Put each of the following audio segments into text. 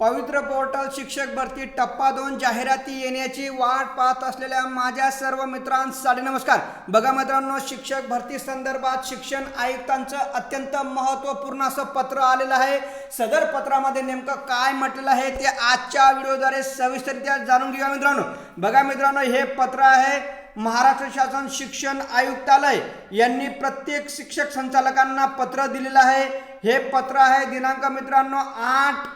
पवित्र पोर्टल शिक्षक भरती टप्पा दोन जाहिराती येण्याची वाट पाहत असलेल्या माझ्या सर्व मित्रांसाठी नमस्कार बघा मित्रांनो शिक्षक भरती संदर्भात शिक्षण आयुक्तांचं अत्यंत महत्त्वपूर्ण असं पत्र आलेलं आहे. सदर पत्रामध्ये नेमकं काय म्हटलेलं आहे ते आजच्या व्हिडिओद्वारे सविस्तरित्या जाणून घेऊया मित्रांनो. बघा मित्रांनो हे पत्र आहे महाराष्ट्र शासन शिक्षण आयुक्तालय. यांनी प्रत्येक शिक्षक संचालकांना पत्र दिलेलं आहे. हे पत्र आहे दिनांक मित्रांनो आठ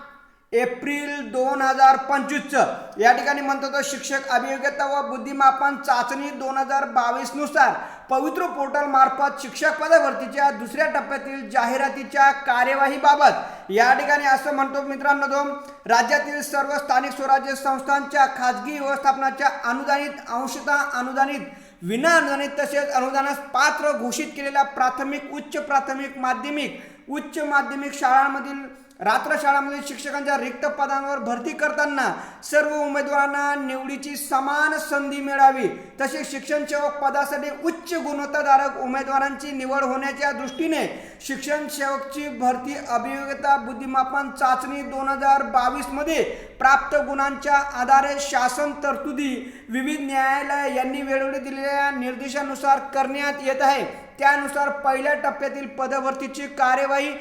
एप्रिल दोन हजार पंचवीसचं. या ठिकाणी म्हणतो तो शिक्षक अभियोग्यता व बुद्धिमापन चाचणी दोन हजार बावीसनुसार पवित्र पोर्टलमार्फत शिक्षक पदभरतीच्या दुसऱ्या टप्प्यातील जाहिरातीच्या कार्यवाहीबाबत या ठिकाणी असं म्हणतो मित्रांनो तो राज्यातील सर्व स्थानिक स्वराज्य संस्थांच्या खाजगी व्यवस्थापनाच्या अनुदानित अंशतः अनुदानित विना अनुदानित तसेच अनुदानास पात्र घोषित केलेल्या प्राथमिक उच्च प्राथमिक माध्यमिक उच्च माध्यमिक शाळांमधील रात्र शाळांमधील शिक्षकांच्या रिक्त पदांवर भरती करताना सर्व उमेदवारांना निवडीची समान संधी मिळावी. तसेच शिक्षण सेवक पदासाठी उच्च गुणवत्ताधारक उमेदवारांची निवड होण्याच्या दृष्टीने शिक्षण सेवकची भरती अभियोग्यता बुद्धिमापन चाचणी दोन हजार बावीसमध्ये प्राप्त गुणांच्या आधारे शासन तरतुदी विविध न्यायालय यांनी वेळोवेळी दिलेल्या निर्देशानुसार करण्यात येत आहे. त्यानुसार पहिल्या टप्प्यातील पदभरतीची कार्यवाही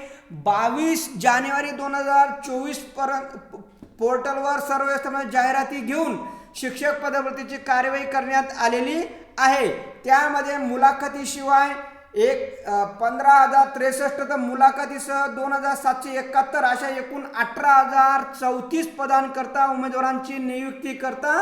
बावीस जानेवारी दोन हजार चोवीसपर्यंत पोर्टलवर सर्व जाहिराती घेऊन शिक्षक पदभरतीची कार्यवाही करण्यात आलेली आहे. त्यामध्ये मुलाखतीशिवाय एक पंधरा हजार त्रेसष्ट तर मुलाखतीसह दोन हजार सातशे एकाहत्तर अशा एकूण अठरा हजार चौतीस पदांकरता उमेदवारांची नियुक्ती करता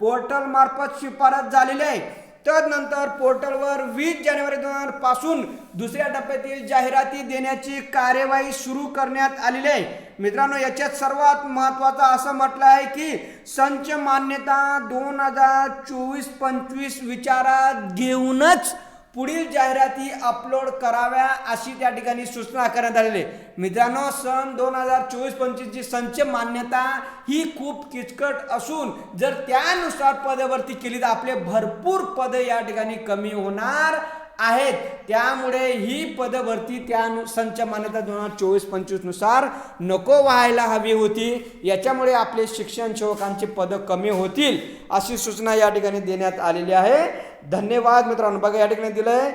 पोर्टलमार्फत शिफारस झालेली आहे. तदनंतर पोर्टलवर वीस जानेवारी दोन हजारपासून दुसऱ्या टप्प्यातील जाहिराती देण्याची कार्यवाही सुरू करण्यात आलेली आहे. मित्रांनो याच्यात सर्वात महत्त्वाचं असं म्हटलं आहे की संच मान्यता दोन हजार चोवीस पंचवीस विचारात घेऊनच पुढील जाहिराती अपलोड कराव्या अशी त्या ठिकाणी सूचना करण्यात आलेली आहे. मित्रांनो सन दोन हजार चोवीस पंचवीसची संच मान्यता ही खूप किचकट असून जर त्यानुसार पदभरती केली तर आपले भरपूर पदे या ठिकाणी कमी होणार आहेत. त्यामुळे ही पदभरती त्या संच मान्यता दोन हजार चोवीस पंचवीसनुसार नको व्हायला हवी होती. याच्यामुळे आपले शिक्षण सेवकांची पदं कमी होतील अशी सूचना या ठिकाणी देण्यात आलेली आहे. धन्यवाद मित्रांनो. बघा या ठिकाणी दिलंय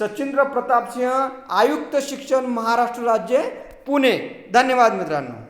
सचिंद्र प्रताप सिंह आयुक्त शिक्षण महाराष्ट्र राज्य पुणे. धन्यवाद मित्रांनो.